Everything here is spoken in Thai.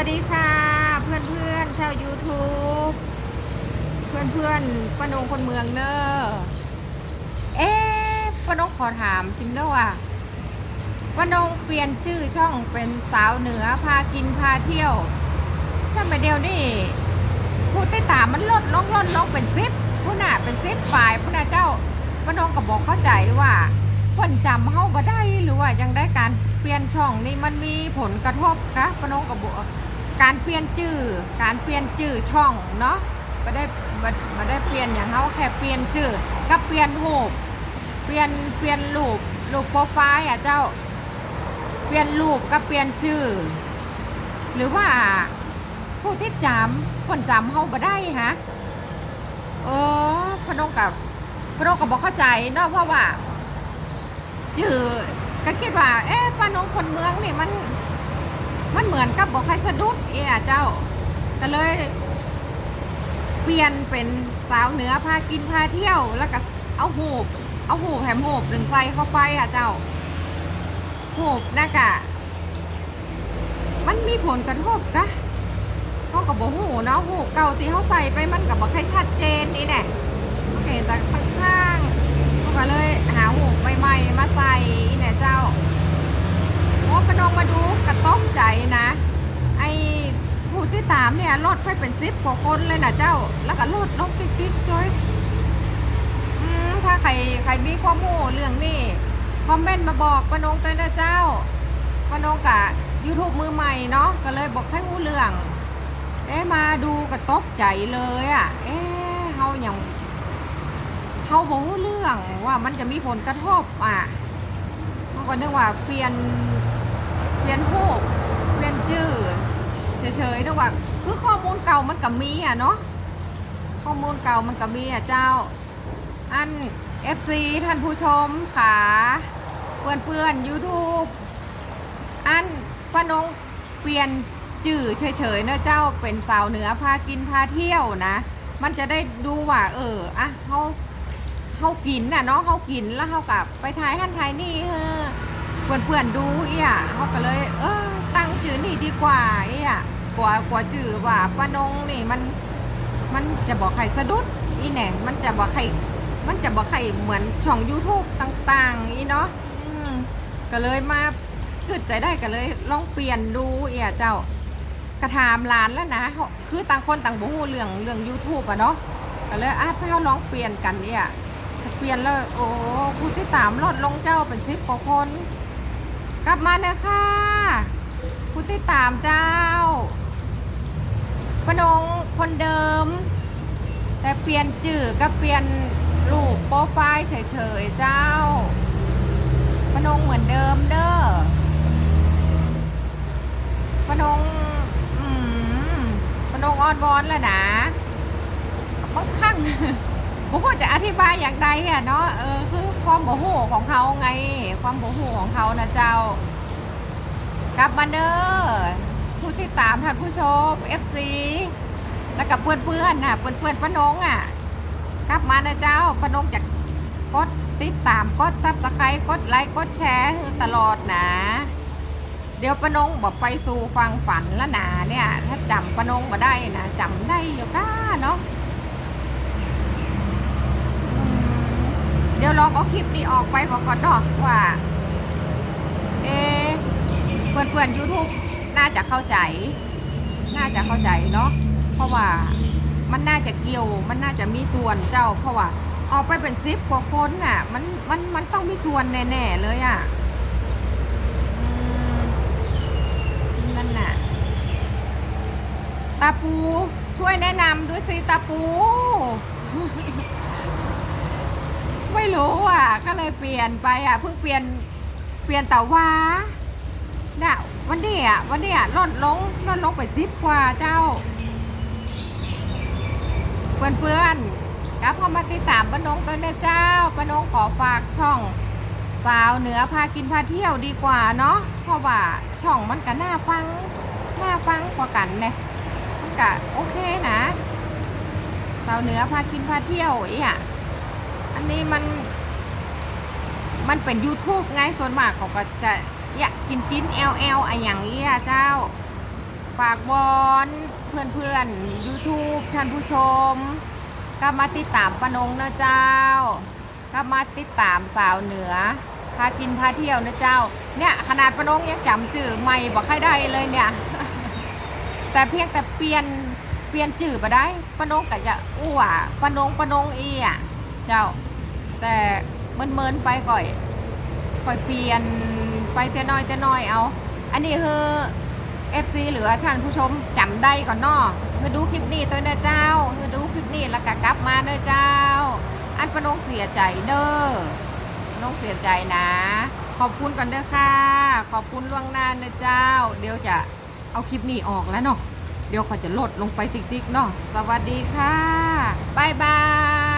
วัสดีค่ะ เพื่อนเพื่อนๆชาว YouTube เพื่อนเพื่อนๆปนงคนเมืองเนอะเอ๊ะปนงขอถามจริงด้วยว่าปนงเปลี่ยนชื่อช่องเป็นสาวเหนือพากินพาเที่ยวถ้ามาเดียวนี่ผู้ติดตามมันลดลงลดลงเป็นซิปผู้น่ะเป็นซิปฝ่ายผู้น่ะเจ้าปนงก็บอกเข้าใจว่า คนจำเฮาบ่ได้หรือว่ายังได้การเปลี่ยนช่องนี่มันมีผลกระทบกะป้านงก็บอกการเปลี่ยนชื่อการเปลี่ยนชื่อช่องเนาะไม่ได้บ่ไม่ได้เปลี่ยนอย่างเขาแค่เปลี่ยนชื่อกับเปลี่ยนรูปเปลี่ยนเปลี่ยนรูปรูปโปรไฟล์อะเจ้าเปลี่ยนรูปกับเปลี่ยนชื่อ หรือว่าผู้ที่จำคนจำเขาบ่ได้ฮะเออพนงกับพนงกับบอกเข้าใจเนาะเพราะว่า ชื่อก็คิดว่า เอ๊ะป้านงคนเมืองนี่มัน มันเหมือนกับบอกใครสะดุดเอะเจ้าก็เลยเปลี่ยนเป็นสาวเหนือพากินพาเที่ยวแล้วก็เอาหูบเอาหูบแถมหูบหนึ่งใส่เข้าไปอะเจ้าหูบน่ากะมันมีผลกระทบกะเขากับบอกหูเนาะหูเก่าที่เขาใส่ไปมันกับบอกใครชัดเจนนี่แน่เขาเห็นแต่ข้างๆเขาก็เลยหาหูบใหม่ๆมาใส่ เจ้า โอ้ปนองมาดูกระต้มใจนะ ไอ้ผู้ที่ตามเนี่ยลดไปเป็นสิบกว่าคนเลยนะเจ้า แล้วก็ลดลงติ๊กๆจ้อยอืมถ้าใครใครมีความรู้เรื่องนี้คอมเมนต์มาบอกปนงกันนะเจ้าปนงกะ YouTube มือใหม่เนาะก็เลยบอกให้รู้เรื่อง เอ๊ะมาดูกระตกใจเลยอะ่ะ เอ๊ะเฮาอย่างเฮาบอกหูเรื่องว่ามันจะมีผลกระทบอะ ก็นึกว่าเปลี่ยนเปลี่ยนรูเปลี่ยนชื่อเฉยๆนึกว่าคือข้อมูลเก่ามันก็มีอะเนาะข้อมูลเก่ามันก็มีอะเจ้า อัน FC ท่านผู้ชมขาเพื่อนเพื่อนๆ YouTube อันป้านงเปลี่ยนจื่อเฉยๆเนอะเจ้าเป็นสาวเหนือพากินพาเที่ยวนะ มันจะได้ดูว่า เอออะเขา เขากินน่ะเนาะเขากินแล้วเขากับไปถ่ายหันถ่ายนี่เออเพื่อนเพื่อนๆดูเอี่ยเขาก็เลย เออตั้งจื่อนี่ดีกว่าเอี่ยกว่ากว่าจื่อว่าป้านงนี่มัน มันจะบอกใครสะดุดอีแหน่มันจะบอกใครมันจะบอกใครเหมือนช่อง YouTube ต่างๆอีเนาะก็เลยมาขึ้นใจได้ก็เลยลองเปลี่ยนดูเอี่ยเจ้ากระถามร้านแล้วนะ คือต่างคนต่างบ่ฮู้เรื่องเรื่อง YouTube อะเนาะก็เลยอะให้เราลองเปลี่ยนกันเนี่ย เปลี่ยนแล้วโอ้ผู้ที่ตามลดลงเจ้าเป็นสิบกว่าคน กลับมาเนอะค่ะผู้ที่ตามเจ้าปนงคนเดิม แต่เปลี่ยนจื่อก็เปลี่ยนรูปโปรไฟล์เฉยๆเจ้าปนงเหมือนเดิมเด้อปนงอืมปนงออนวอนแล้วนะบางครั้ง โอ้โหจะอธิบายอย่างใดอะเนาะเออคือความโมโหของเขาไง ความโมโหของเขานะเจ้ากลับมาเด้อผู้ที่ตามท่านผู้ชม FC แล้วกับเพื่อนๆน่ะเพื่อนๆป้านงอะ กลับมานะเจ้าป้านงจะกดติดตามกดซับสไครต์กดไลค์กดแชร์ตลอดนะ เดี๋ยวป้านงบอกไปสู่ฟังฝันแล้วนะเนี่ย ถ้าจำป้านงมาได้นะจำได้อยู่ก้าเนาะ เดี๋ยว ลองเอาคลิปนี้ออกไปพอก่อนเนาะว่า เอเพื่อนเพื่อนยูทูบน่าจะเข้าใจ น่าจะเข้าใจเนาะเพราะว่ามันน่าจะเกี่ยว มันน่าจะมีส่วนเจ้า เพราะว่าออกไปเป็นซิปกว่าคนน่ะ มันมันมันต้องมีส่วนแน่ๆเลยอะนั่นน่ะตาปูช่วยแนะนำด้วยสิตาปู รู้อะ ก็เลยเปลี่ยนไปอะ เพิ่งเปลี่ยนเปลี่ยนแต่ว่าเนี่ยวันนี้อะวันนี้อะลดลงลดลงไปสิบกว่าเจ้า เพื่อนเพื่อนๆแล้วพอมาติดตามป้านงกันนะเจ้าป้านงขอฝากช่องสาวเหนือพากินพาเที่ยวดีกว่าเนาะเพราะว่าช่องมันก็น่าฟังน่าฟังกว่ากันเนี่ยมันก็โอเคนะสาวเหนือพากินพาเที่ยวอีอะ อันนี้มัน มันเป็น YouTube ไงส่วนมากเขาก็จะอยากกินกิน LL อะไรอย่างนี้อะเจ้า ฝากบอลเพื่อนเพื่อนๆ YouTube ท่านผู้ชม ก็มาติดตามปนงนะเจ้า ก็มาติดตามสาวเหนือ พากินพาเที่ยวนะเจ้า เนี่ยขนาดปนงยังจำจื่อไม่บอกใครได้เลยเนี่ย แต่เพียงแต่เปลี่ยนเปลี่ยนจื่อไปได้ปนงก็จะอ้วปนงปนงเอีอะ เจ้า แต่เมินเมินๆไปก่อยก่อยเปลี่ยนไปแต่น้อยแต่น้อยเอา อันนี้คือ FC หรือท่านผู้ชมจำได้ก่อนนาะคือดูคลิปนี้ตัวเด้อเจ้าคือดูคลิปนี้แล้วก็กลับมาเด้อเจ้า อันปานงเสียใจเด้อปานงเสียใจนะ ขอบคุณก่อนเด้อค่ะ ขอบคุณล่วงหน้าเด้อเจ้า เดี๋ยวจะเอาคลิปนี้ออกแล้วเนาะเดี๋ยวเขาจะลดลงไปติ๊กๆเนาะสวัสดีค่ะบายบาย